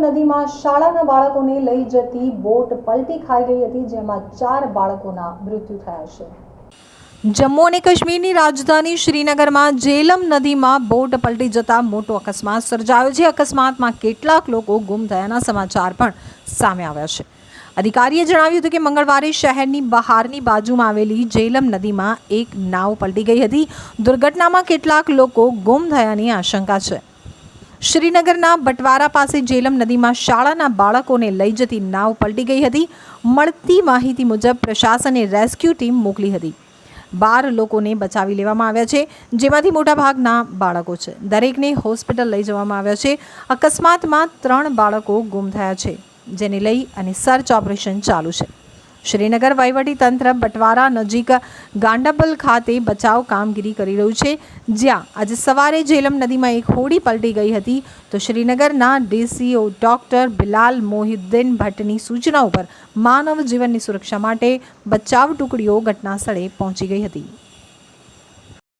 નદીમાં શાળાના બાળકોને લઈ જતી બોટ પલટી ખાઈ ગઈ હતી, જેમાં ચાર બાળકોના મૃત્યુ થયા છે. જમ્મુ અને કાશ્મીરની રાજધાની શ્રીનગરમાં જેલમ નદીમાં બોટ પલટી જતા મોટો અકસ્માત સર્જાયો છે. અકસ્માતમાં કેટલાક લોકો ગુમ થયાના સમાચાર પણ સામે આવ્યા છે. અધિકારીએ જણાવ્યું હતું કે મંગળવારે શહેરની બહારની બાજુમાં આવેલી જેલમ નદીમાં એક નાવ પલટી ગઈ હતી. દુર્ઘટનામાં કેટલાક લોકો ગુમ થયાની આશંકા છે. શ્રીનગરના બટવારા પાસે જેલમ નદીમાં શાળાના બાળકોને લઈ જતી નાવ પલટી ગઈ હતી. મળતી માહિતી મુજબ પ્રશાસને રેસ્ક્યુ ટીમ મોકલી હતી. બાર લોકોને બચાવી લેવામાં આવ્યા છે, જેમાંથી મોટાભાગના બાળકો છે. દરેકને હોસ્પિટલ લઈ જવામાં આવ્યા છે. અકસ્માતમાં ત્રણ બાળકો ગુમ થયા છે, જેને લઈ અને સર્ચ ઓપરેશન ચાલુ છે. શ્રીનગર તંત્ર બટવારા નજીક ગાંડાબલ ખાતે બચાવ કામગીરી કરી રહ્યું છે. જ્યાં આજે સવારે જેલમ નદીમાં એક હોડી પલટી ગઈ હતી. તો શ્રીનગરના ડીસીઓ ડોક્ટર બિલાલ મોહિદ્દીન ભટ્ટની સૂચના ઉપર માનવ જીવનની સુરક્ષા માટે બચાવ ટુકડીઓ ઘટના સ્થળે પહોંચી ગઈ હતી.